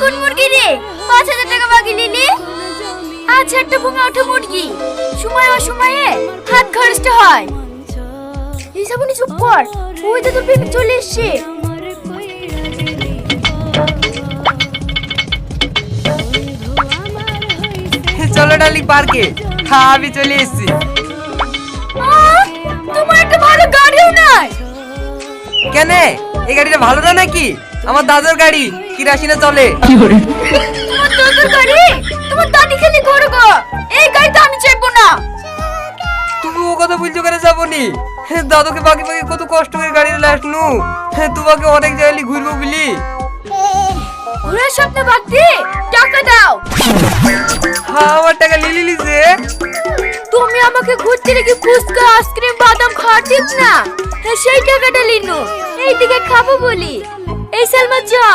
কোন মুরগি রে? পাঁচ হাজার টাকা বাকি নিলি? আচ্ছা একটা ভুঙা ওঠা মুরগি। সময় অসময়ে হাত খরচটা হয়। হিসাবনি চুপ কর। ওই তো তোর প্রেমিক চলে এসছে। চলো ডার্লিং পার্কে। হ্যাঁ আমি চলে এসেছি। তোমার একটা ভালো গাড়িও নাই। কেন? এই গাড়িটা ভালো না নাকি? আমার দাদুর গাড়ি। কিরাসিনে চলে। তোমার দাদুর গাড়ি? তোমার দাদি খেলে করো গো। এই গাড়িটা আমি চাইব না। তুমি ও কথা বলছো কেন যাব হ্যাঁ, দাদুকে বাকি বাকি কত কষ্ট করে গাড়িতে লাসনু তোমাকে অনেক জায়গায় ঘুরবো বলি। ঘোরার স্বপ্ন বাদ দিয়ে টাকা দাও। আমার টাকা লিলি লিছে তুমি আমাকে ঘুরতে রেখে ফুচকা আইসক্রিম বাদাম খাওয়ার দিত না? সেই টাকাটা লিনু এইদিকে খাব বলি। এই সালমা যা।